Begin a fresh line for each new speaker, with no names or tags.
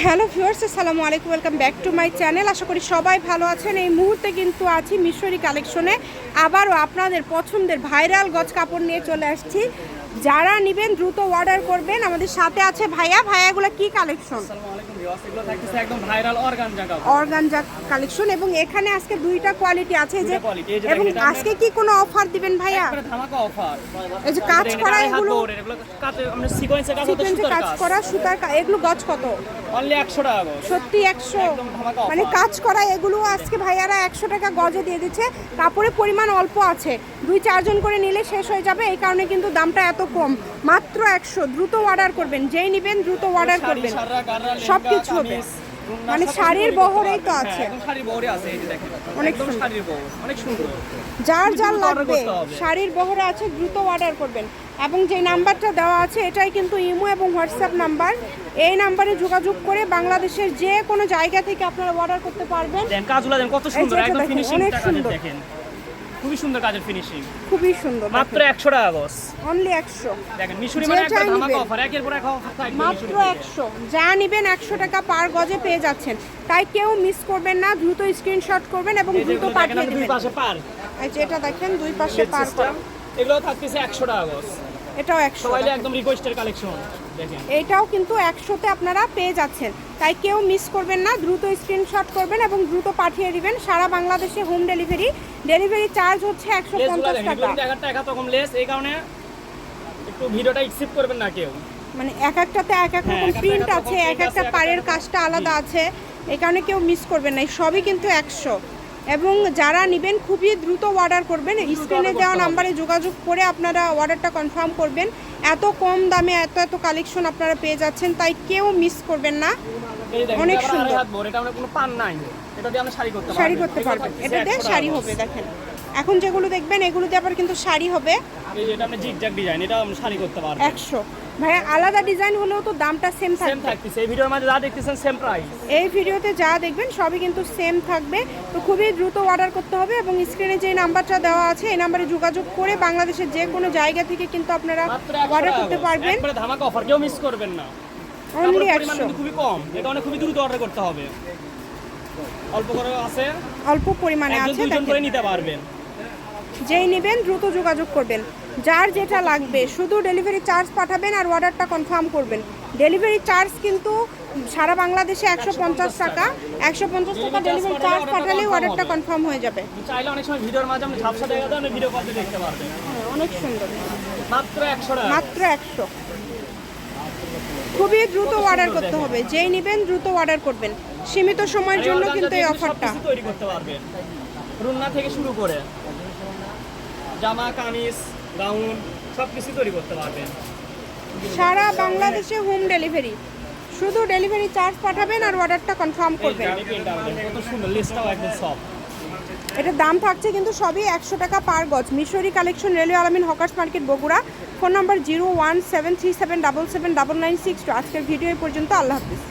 Hello viewers, আসসালামু আলাইকুম, welcome back to my channel. আশা করি সবাই ভালো আছেন। এই মুহূর্তে কিন্তু আছি মিশরি কালেকশনে। আবারও আপনাদের পছন্দের ভাইরাল গজ কাপড় নিয়ে চলে আসছি। যারা নেবেন, দ্রুত অর্ডার করবেন। আমাদের সাথে আছে ভাইয়া। ভাইয়াগুলো কি কালেকশন?
অর্গানজা
কালেকশন এবং এখানে আজকে দুইটা কোয়ালিটি আছে যে এবং আজকে কি কোনো অফার দিবেন ভাইয়া? এই যে কাজ করা এগুলো
সিকোয়েন্সে কাজ সুতার
করা এগুলো গজ কত?
অনলি 100 টাকা গো
সত্যি একশো। মানে কাজ করা এগুলো আজকে ভাইয়ারা একশো টাকা গজে দিয়ে দিচ্ছে। কাপড়ের পরিমাণ অল্প আছে। দুই চারজন করে নিলে শেষ হয়ে যাবে। এই কারণে কিন্তু দামটা এত কম। মাত্র একশো। দ্রুত অর্ডার করবেন। যেই নেবেন দ্রুত অর্ডার করবেন।
সাররা, লেহেঙ্গা,
সবকিছু হবে। মানে শাড়ির বহরেই তো আছে।
শাড়ির বহরে আছে এই যে দেখেন।
অনেক।
শাড়ির বহর অনেক সুন্দর।
যার যার লাগবে শাড়ির বহরে আছে দ্রুত অর্ডার করবেন। এবং যে নাম্বারটা দেওয়া আছে এটাই কিন্তু ইমো এবং হোয়াটসঅ্যাপ নাম্বার। এই নাম্বারে যোগাযোগ করে বাংলাদেশের যে কোনো জায়গা থেকে আপনারা অর্ডার করতে পারবেন।
কাজগুলো কত সুন্দর একদম ফিনিশিং দেখেন। খুবই সুন্দর কাজের ফিনিশিং
খুবই সুন্দর।
মাত্র 100 টাকা গস
অনলি একশো।
দেখেন মিশরি মানে একটা ধামাকা অফার একের পর এক অফার থাকবে
মাত্র
মিশুরি থেকে।
একশো। যা নেবেন একশো টাকা পার গজে পেয়ে যাচ্ছেন। তাই কেউ মিস করবেন না দ্রুত স্ক্রিনশট করবেন এবং দ্রুত পাঠিয়ে
দিবেন দুই পাশে পার।
এই যে এটা দেখেন দুই পাশে পার করা।
এগুলো থাকতেছে 100 টাকা গস
এটাও একশো।
একদম রিকোয়েস্টের কালেকশন
এটাও কিন্তু একশোতে আপনারা পেয়ে যাচ্ছেন। তাই কেউ মিস করবেন না দ্রুত স্ক্রিনশট করবেন এবং দ্রুত পাঠিয়ে দিবেন। সারা বাংলাদেশে হোম ডেলিভারি ডেলিভারি চার্জ হচ্ছে একশো পঞ্চাশ টাকা।
এক এক লেস এই কারণে একটু ভিডিওটা এক্সিপ করবেন না কেউ।
মানে এক একটাতে এক এক
হ্যাঁ,
রকম প্রিন্ট আছে এক একটা পাড়ের কাজটা আলাদা আছে। এই কারণে কেউ মিস করবেন না। সবই কিন্তু একশো। এবং যারা নেবেন খুবই দ্রুত অর্ডার করবেন। স্ক্রিনে দেওয়া নাম্বারে যোগাযোগ করে আপনারা অর্ডারটা কনফার্ম করবেন। এত কম দামে এত এত কালেকশন আপনারা পেয়ে যাচ্ছেন তাই কেউ মিস করবেন না। অনেক সুন্দর।
এটা কোনো পান নাই। এটা দিয়ে আমরা শাড়ি করতে
শাড়ি করতে পারবেন। এটা দিয়ে শাড়ি হবে দেখেন। এখন যেগুলো দেখবেন এগুলো দিয়ে আবার কিন্তু শাড়ি হবে।
এই যে এটা আমরা জিগজ্যাগ ডিজাইন এটা আমরা শাড়ি করতে পারব।
একশো। ভাইয়া আলাদা ডিজাইন হলেও তো দামটা সেম
সেম
থাকবে।
এই ভিডিওর মধ্যে যা দেখতেছেন সেম প্রাইস
এই ভিডিওতে যা দেখবেন সবই কিন্তু সেম থাকবে। তো খুবই দ্রুত অর্ডার করতে হবে এবং স্ক্রিনে যে নাম্বারটা দেওয়া আছে এই নাম্বারে যোগাযোগ করে বাংলাদেশের যে কোনো জায়গা থেকে কিন্তু আপনারা অর্ডার
100
করতে পারবেন।
ধামাকা অফার কেউ মিস করবেন না।
অনলি
কাপড়ের পরিমাণ
একশো
কিন্তু খুবই কম। এই কারণে খুবই দ্রুত অর্ডার করতে হবে। অল্প করে আছে।
অল্প পরিমাণে আছে
করে নিতে পারবেন।
যেই নেবেন দ্রুত যোগাযোগ করবেন। যার যেটা লাগবে শুধু ডেলিভারি চার্জ পাঠাবেন আর অর্ডারটা কনফার্ম করবেন। ডেলিভারি চার্জ কিন্তু সারা বাংলাদেশে একশো পঞ্চাশ টাকা। একশো পঞ্চাশ টাকা ডেলিভারি চার্জ
পাঠালে
পাঠালেই অর্ডারটা কনফার্ম হয়ে যাবে।
চাইলে অনেক সময় ভিডিওর মাঝে ঝাপসা দেখা দেন ভিডিও কলতে দেখতে পারবেন
হ্যাঁ, অনেক সুন্দর।
মাত্র একশো
মাত্র একশো। খুবই দ্রুত অর্ডার করতে হবে। যেই নেবেন দ্রুত অর্ডার করবেন। সীমিত সময়ের জন্য কিন্তু এই অফারটা
তৈরি করতে পারবেন। রুন্না থেকে শুরু করে জামা কামিজ গাউন সবকিছু তৈরি করতে পারবেন
সারা বাংলাদেশে হোম ডেলিভারি শুধু ডেলিভারি চার্জ পাঠাবেন আর অর্ডারটা কনফার্ম করবেন।
এই কত সুন্দর লিস্টটাও একদম সব
এটার দাম থাকছে কিন্তু সবই একশো টাকা পার গজ। মিশরি collection railway Alamin hawkers market Bogura. Phone number zero one seven three seven double seven double nine six two আজকের ভিডিও এই পর্যন্ত আল্লাহ হাফিজ।